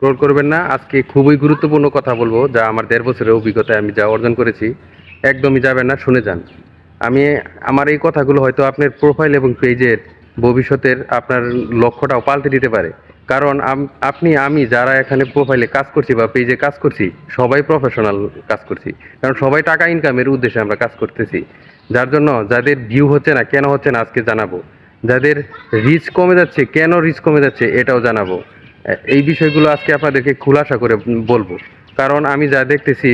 Scroll করবেন না। আজকে খুবই গুরুত্বপূর্ণ কথা বলব, যা আমার দেড় বছরের অভিজ্ঞতায় আমি যা অর্জন করেছি, একদমই যাবেন না, শুনে যান। আমি, আমার এই কথাগুলো হয়তো আপনার প্রোফাইল এবং পেজের ভবিষ্যতের আপনার লক্ষ্যটাও পাল্টে দিতে পারে। কারণ আপনি, আমি যারা এখানে প্রোফাইলে কাজ করছি বা পেজে কাজ করছি, সবাই প্রফেশনাল কাজ করছি। কারণ সবাই টাকা ইনকামের উদ্দেশ্যে আমরা কাজ করতেছি। যার জন্য যাদের ভিউ হচ্ছে না, কেন হচ্ছে না, আজকে জানাব। যাদের রিচ কমে যাচ্ছে, কেন রিচ কমে যাচ্ছে, এটাও জানাব। এই বিষয়গুলো আজকে আপনাদেরকে খুলাসা করে বলব। কারণ আমি যা দেখতেছি,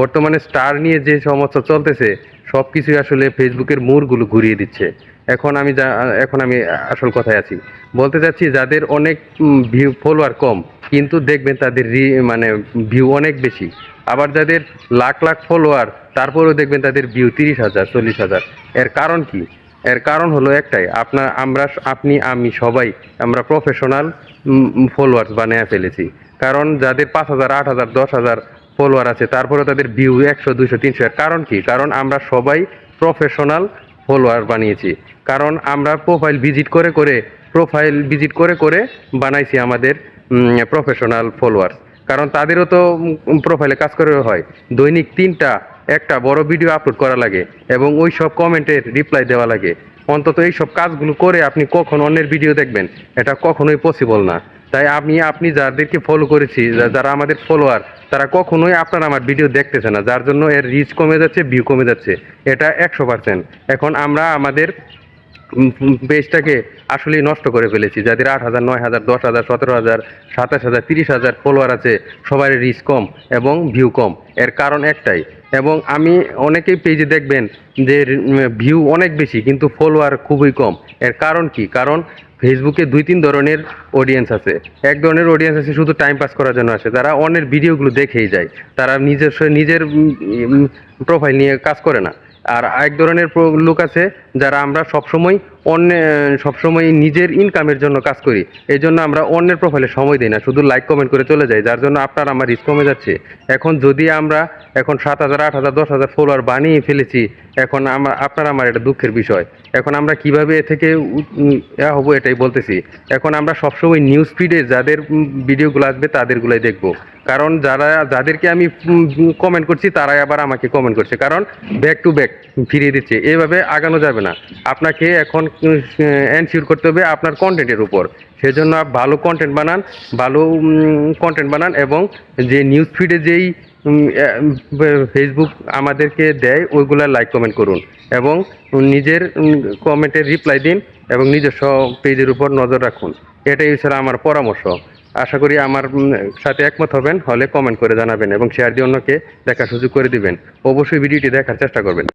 বর্তমানে স্টার নিয়ে যে সমস্যা চলতেছে সব কিছুই আসলে ফেসবুকের মোড়গুলো ঘুরিয়ে দিচ্ছে। এখন আমি যা, এখন আমি আসল কথায় আছি। বলতে চাচ্ছি, যাদের অনেক ভিউ ফলোয়ার কম, কিন্তু দেখবেন তাদের রি মানে ভিউ অনেক বেশি। আবার যাদের লাখ লাখ ফলোয়ার তারপরেও দেখবেন তাদের ভিউ তিরিশ হাজার, চল্লিশ হাজার। এর কারণ কি? এর কারণ হলো একটাই আপনার আমরা আপনি, আমি সবাই, আমরা প্রফেশনাল ফলোয়ার্স বানিয়ে ফেলেছি। কারণ যাদের পাঁচ হাজার, আট হাজার, দশ হাজার ফলোয়ার আছে তারপরে তাদের ভিউ একশো দুশো তিনশো কারণ কি? কারণ আমরা সবাই প্রফেশনাল ফলোয়ার বানিয়েছি। কারণ আমরা প্রোফাইল ভিজিট করে করে প্রোফাইল ভিজিট করে করে বানাইছি আমাদের প্রফেশনাল ফলোয়ার্স কারণ তাদেরও তো প্রোফাইলে কাজ করে হয়। দৈনিক তিনটা একটা বড় ভিডিও আপলোড করা লাগে এবং ওই সব কমেন্টের রিপ্লাই দেওয়া লাগে। অন্তত এই সব কাজগুলো করে আপনি কখন অন্যের ভিডিও দেখবেন? এটা কখনোই পসিবল না। তাই আমি, আপনি যাদেরকে ফলো করেছি যারা আমাদের ফলোয়ার তারা কখনোই আপনার আমার ভিডিও দেখতেছে না। যার জন্য এর রিচ কমে যাচ্ছে ভিউ কমে যাচ্ছে। এটা একশো পার্সেন্ট এখন আমরা আমাদের পেজটাকে আসলেই নষ্ট করে ফেলেছি। যাদের আট হাজার, নয় হাজার, দশ হাজার, সতেরো হাজার, সাতাশ হাজার, তিরিশ হাজার ফলোয়ার আছে, সবারই রিচ কম এবং ভিউ কম। এর কারণ একটাই এবং আমি অনেকেই পেজে দেখবেন যে ভিউ অনেক বেশি, কিন্তু ফলোয়ার খুবই কম। এর কারণ কি? কারণ ফেসবুকে দুই, তিন ধরনের অডিয়েন্স আছে। এক ধরনের অডিয়েন্স আছে শুধু টাইম পাস করার জন্য আসে। তারা অন্যের ভিডিওগুলো দেখেই যায়। তারা নিজস্ব নিজের প্রোফাইল নিয়ে কাজ করে না। আর এক ধরনের লোক আছে যারা আমরা সবসময় অন্য সবসময় নিজের ইনকামের জন্য কাজ করি। এই জন্য আমরা অন্যের প্রোফাইলে সময় দিই না, শুধু লাইক কমেন্ট করে চলে যাই। যার জন্য আপনার আমার রিস্ক কমে যাচ্ছে। এখন যদি আমরা এখন সাত হাজার, আট হাজার, দশ হাজার ফলোয়ার বানিয়ে ফেলেছি, এখন আমার আপনার আমার এটা দুঃখের বিষয়। এখন আমরা কীভাবে এ থেকে হব এটাই বলতেছি। এখন আমরা সবসময় নিউজ ফিডে যাদের ভিডিওগুলো আসবে তাদেরগুলোই দেখব। কারণ যারা, যাদেরকে আমি কমেন্ট করছি, তারাই আবার আমাকে কমেন্ট করছে। কারণ ব্যাক টু ব্যাক ফিরিয়ে দিচ্ছে। এভাবে আগানো যাবে না। আপনাকে এখন এনশিওর করতে হবে আপনার কন্টেন্টের উপর। সেজন্য ভালো কন্টেন্ট বানান, ভালো কন্টেন্ট বানান এবং যে নিউজ ফিডে যেই ফেসবুক আমাদেরকে দেয়, ওইগুলা লাইক কমেন্ট করুন এবং নিজের কমেন্টের রিপ্লাই দিন এবং নিজস্ব পেজের উপর নজর রাখুন। এটাই হচ্ছে আমার পরামর্শ। আশা করি আমার সাথে একমত হবেন, হলে কমেন্ট করে জানাবেন এবং শেয়ার দিয়ে অন্যকে দেখার সুযোগ করে দিবেন। অবশ্যই ভিডিওটি দেখার চেষ্টা করবেন।